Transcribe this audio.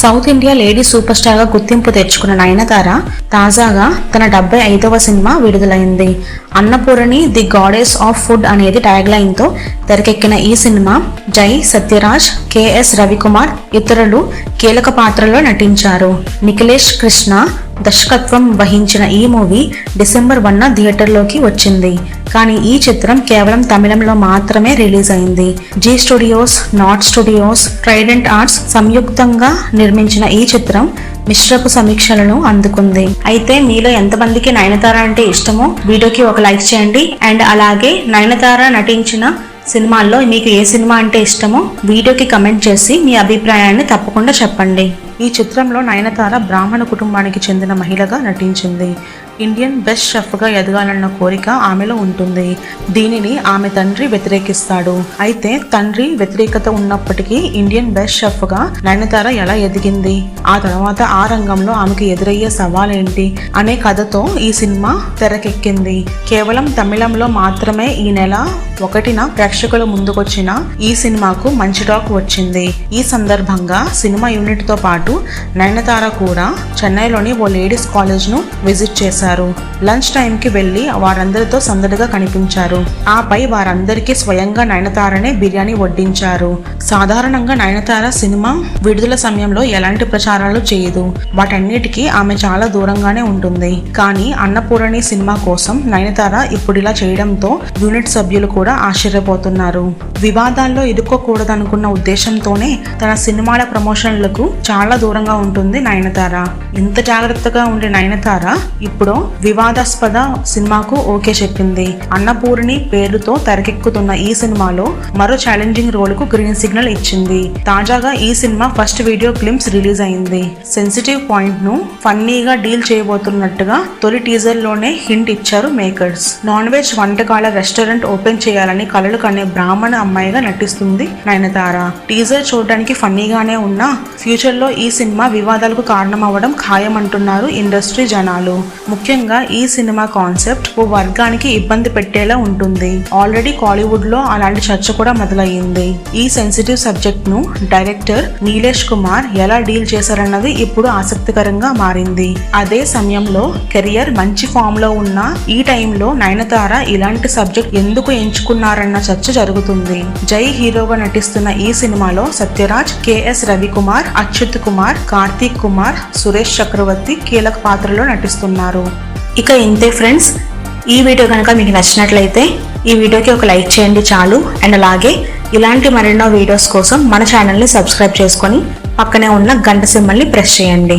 South India lady super స్టార్గా గుర్తింపు తెచ్చుకున్న నయనతార తాజాగా తన డెబ్బై ఐదవ సినిమా విడుదలైంది. Annapoorani the goddess of food అనేది ట్యాగ్ లైన్తో తెరకెక్కిన ఈ సినిమా జై సత్యరాజ్ కెఎస్ రవికుమార్ ఇతరులు కీలక పాత్రలో నటించారు. నిఖిలేష్ కృష్ణ దర్శకత్వం వహించిన ఈ మూవీ డిసెంబర్ వన్న థియేటర్లోకి వచ్చింది. కానీ ఈ చిత్రం కేవలం తమిళంలో మాత్రమే రిలీజ్ అయింది. Zee studios Naad studios Trident arts సంయుక్తంగా నిర్మించిన ఈ చిత్రం మిశ్రపు సమీక్షలను అందుకుంది. అయితే మీలో ఎంతమందికి నయనతార అంటే ఇష్టమో వీడియోకి ఒక లైక్ చేయండి. అండ్ అలాగే నయనతార నటించిన సినిమాల్లో మీకు ఏ సినిమా అంటే ఇష్టమో వీడియోకి కమెంట్ చేసి మీ అభిప్రాయాన్ని తప్పకుండా చెప్పండి. ఈ చిత్రంలో నయనతార బ్రాహ్మణ కుటుంబానికి చెందిన మహిళగా నటించింది. ఇండియన్ బెస్ట్ షెఫ్గా ఎదగాలన్న కోరిక ఆమెలో ఉంటుంది. దీనిని ఆమె తండ్రి వ్యతిరేకిస్తాడు. అయితే తండ్రి వ్యతిరేకత ఉన్నప్పటికీ ఇండియన్ బెస్ట్ షెఫ్గా నయనతార ఎలా ఎదిగింది? ఆ తర్వాత ఆ రంగంలో ఆమెకు ఎదురయ్యే సవాలేంటి? అనే కథతో ఈ సినిమా తెరకెక్కింది. కేవలం తమిళంలో మాత్రమే ఈ నెల ఒకటిన ప్రేక్షకుల ముందుకొచ్చిన ఈ సినిమాకు మంచి టాక్ వచ్చింది. ఈ సందర్భంగా సినిమా యూనిట్తో పాటు పాటు నయనతార కూడా చెన్నైలోని ఓ లేడీస్ కాలేజ్ను విజిట్ చేశారు. లంచ్ టైం కి వెళ్ళి వారందరితో సందడిగా కనిపించారు. ఆపై వారందరికీ స్వయంగా నయనతారనే బిర్యానీ వడ్డించారు. సాధారణంగా నయనతార సినిమా విడుదల సమయంలో ఎలాంటి ప్రచారాలు చేయదు. వాటన్నిటికీ ఆమె చాలా దూరంగానే ఉంటుంది. కానీ అన్నపూర్ణి సినిమా కోసం నయనతార ఇప్పుడు ఇలా చేయడంతో యూనిట్ సభ్యులు కూడా ఆశ్చర్యపోతున్నారు. వివాదాల్లో ఇరుక్కోకూడదనుకున్న ఉద్దేశంతోనే తన సినిమాల ప్రమోషన్లకు చాలా దూరంగా ఉంటుంది నయనతార. ఇంత జాగ్రత్తగా ఉండే నయనతార? ఇప్పుడు వివాదాస్పద సినిమాకు ఓకే చెప్పింది. అన్నపూర్ణి పేరుతో తెరకెక్కుతున్న ఈ సినిమాలో మరో ఛాలెంజింగ్ రోల్కు గ్రీన్ సిగ్నల్ ఇచ్చింది. తాజాగా ఈ cinema first video clips release అయింది. సెన్సిటివ్ పాయింట్ను ఫన్నీగా డీల్ చేయబోతున్నట్టుగా తొలి టీజర్లోనే హింట్ ఇచ్చారు మేకర్స్ నాన్ వెజ్ వంటకాల రెస్టారెంట్ ఓపెన్ చేయాలని కలలు కనే బ్రాహ్మణ అమ్మాయిగా నటిస్తుంది నయనతార. టీజర్ చూడడానికి ఫన్నీగానే ఉన్నా ఫ్యూచర్లో ఈ సినిమా వివాదాలకు కారణమవ్వడం ఖాయమంటున్నారు ఇండస్ట్రీ జనాలు. ముఖ్యంగా ఈ సినిమా కాన్సెప్ట్ ఓ వర్గానికి ఇబ్బంది పెట్టేలా ఉంటుంది. ఆల్రెడీ కాలీవుడ్లో అలాంటి చర్చ కూడా మొదలయ్యింది. ఈ సెన్సిటివ్ సబ్జెక్ట్ను డైరెక్టర్ నీలేష్ కుమార్ ఎలా డీల్ చేశారన్నది ఇప్పుడు ఆసక్తికరంగా మారింది. అదే సమయంలో కెరియర్ మంచి ఫామ్లో ఉన్న ఈ టైంలో నయనతార ఇలాంటి సబ్జెక్ట్ ఎందుకు ఎంచుకున్నారన్న చర్చ జరుగుతుంది. జై హీరోగా నటిస్తున్న ఈ సినిమాలో సత్యరాజ్ కెఎస్ రవికుమార్ అచ్యుత్ కుమార్ కార్తీక్ కుమార్ సురేష్ చక్రవర్తి కీలక పాత్రలో నటిస్తున్నారు. ఇక ఇంతే ఫ్రెండ్స్ ఈ వీడియో కనుక మీకు నచ్చినట్లయితే ఈ వీడియోకి ఒక లైక్ చేయండి చాలు. అండ్ అలాగే ఇలాంటి మరెన్నో వీడియోస్ కోసం మన ఛానల్ని సబ్స్క్రైబ్ చేసుకొని పక్కనే ఉన్న గంట సింబల్ని ప్రెస్ చేయండి.